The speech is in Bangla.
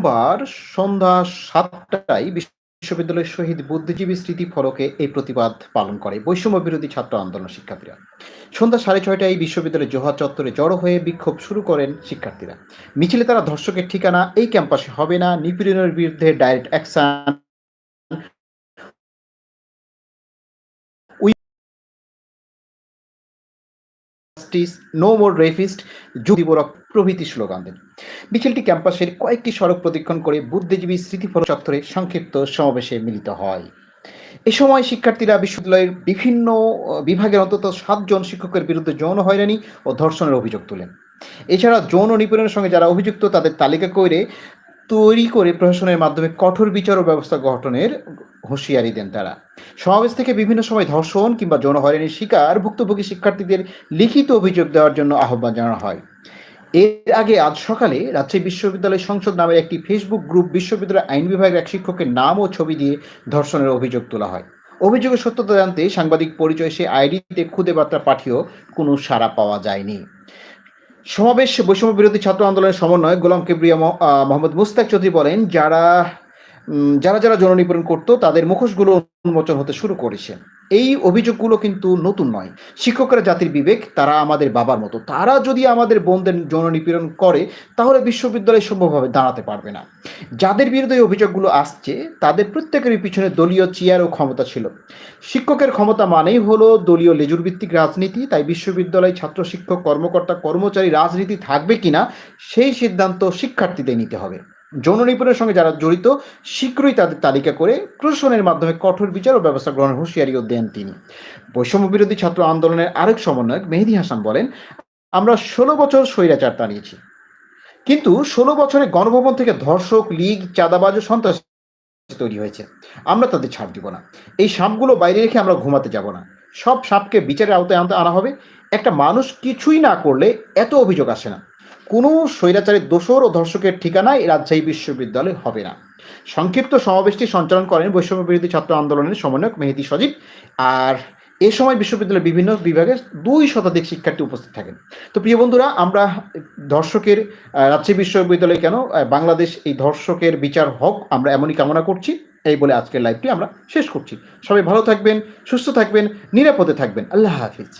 সোমবার সন্ধ্যা সাতটায় বিশ্ববিদ্যালয়ের শহীদ বুদ্ধিজীবী স্মৃতি ফলকে এই প্রতিবাদ পালন করে। বৈষম্য বিরোধী ছাত্র আন্দোলন শিক্ষার্থীরা। সন্ধ্যা সাড়ে ছয়টায় বিশ্ববিদ্যালয়ের জোহা চত্বরে জড়ো হয়ে বিক্ষোভ শুরু করেন শিক্ষার্থীরা। মিছিলে তারা ধর্ষকের ঠিকানা, এই ক্যাম্পাসে হবে না, নিপীড়নের বিরুদ্ধে ডাইরেক্ট অ্যাকশন। নো মোর রেফিস্ট যুদিবরক প্রভৃতি স্লোগান দেন। মিছিলটি ক্যাম্পাসের কয়েকটি সড়ক প্রদক্ষিণ করে বুদ্ধিজীবী স্মৃতিফল চত্বরে সংক্ষিপ্ত সমাবেশে মিলিত হয়। এ সময় শিক্ষার্থীরা বিশ্ববিদ্যালয়ের বিভিন্ন বিভাগের অন্তত সাতজন শিক্ষকের বিরুদ্ধে যৌন হয়রানি ও ধর্ষণের অভিযোগ তোলেন। এছাড়া যৌন নিপীড়নের সঙ্গে যারা অভিযুক্ত, তাদের তালিকা করে তৈরি করে প্রশাসনের মাধ্যমে কঠোর বিচার ও ব্যবস্থা গঠনের হুঁশিয়ারি দেন তারা। সমাবেশ থেকে বিভিন্ন সময় ধর্ষণ কিংবা যৌন হয়রানির শিকার ভুক্তভোগী শিক্ষার্থীদের লিখিত অভিযোগ দেওয়ার জন্য আহ্বান জানানো হয়। এর আগে আজ সকালে রাজশাহী বিশ্ববিদ্যালয় সংসদ নামের একটি ফেসবুক গ্রুপ বিশ্ববিদ্যালয় আইন বিভাগের এক শিক্ষকের নাম ও ছবি দিয়ে ধর্ষণের অভিযোগ তোলা হয়। অভিযোগের সত্যতা জানতে সাংবাদিক পরিচয় সে আইডিতে খুদে বার্তা পাঠিয়েও কোনো সাড়া পাওয়া যায়নি। সমাবেশ বৈষম্য বিরোধী ছাত্র আন্দোলনের সমন্বয় গোলাম কিবরিয়া মোহাম্মদ মুস্তাক চৌধুরী বলেন, যারা যারা যারা জননিপীড়ন করতো, তাদের মুখোশগুলো উন্মোচন হতে শুরু করেছে। এই অভিযোগগুলো কিন্তু নতুন নয়। শিক্ষকরা জাতির বিবেক, তারা আমাদের বাবার মতো। তারা যদি আমাদের বোনদের যৌন নিপীড়ন করে, তাহলে বিশ্ববিদ্যালয় সম্ভবভাবে দাঁড়াতে পারবে না। যাদের বিরুদ্ধে এই অভিযোগগুলো আসছে, তাদের প্রত্যেকেরই পিছনে দলীয় চেয়ার ও ক্ষমতা ছিল। শিক্ষকের ক্ষমতা মানেই হলো দলীয় লেজুর ভিত্তিক রাজনীতি, তাই বিশ্ববিদ্যালয় ছাত্র শিক্ষক, কর্মকর্তা, কর্মচারী রাজনীতি থাকবে কিনা, সেই সিদ্ধান্ত শিক্ষার্থীদের নিতে হবে। যৌন নিপুণের সঙ্গে যারা জড়িত, শীঘ্রই তাদের তালিকা করে প্রশাসনের মাধ্যমে কঠোর বিচার ও ব্যবস্থা গ্রহণের হুঁশিয়ারিও দেন তিনি। বৈষম্য বিরোধী ছাত্র আন্দোলনের আরেক সমন্বয়ক মেহেদি হাসান বলেন, আমরা ষোলো বছর স্বৈরাচার টানিয়েছি কিন্তু ষোলো বছরে গণভবন থেকে ধর্ষক, লীগ, চাঁদাবাজ ও সন্ত্রাস তৈরি হয়েছে। আমরা তাদের ছাড় দিব না। এই সাপগুলো বাইরে রেখে আমরা ঘুমাতে যাব না। সব সাপকে বিচারের আওতায় আনতে আনা হবে। একটা মানুষ কিছুই না করলে এত অভিযোগ আসে না। কোনো স্বৈরাচারী দোষর ও ধর্ষকের ঠিকানায় রাজশাহী বিশ্ববিদ্যালয় হবে না। সংক্ষিপ্ত সমাবেশটি সঞ্চালন করেন বৈষম্য বিরোধী ছাত্র আন্দোলনের সমন্বয়ক মেহেদি সজীব। আর এ সময় বিশ্ববিদ্যালয়ের বিভিন্ন বিভাগের দুই শতাধিক শিক্ষার্থী উপস্থিত থাকেন। তো প্রিয় বন্ধুরা, আমরা ধর্ষকের রাজশাহী বিশ্ববিদ্যালয়ে কেন বাংলাদেশ এই ধর্ষকের বিচার হোক, আমরা এমনই কামনা করছি। এই বলে আজকের লাইভটি আমরা শেষ করছি। সবাই ভালো থাকবেন, সুস্থ থাকবেন, নিরাপদে থাকবেন। আল্লাহ হাফিজ।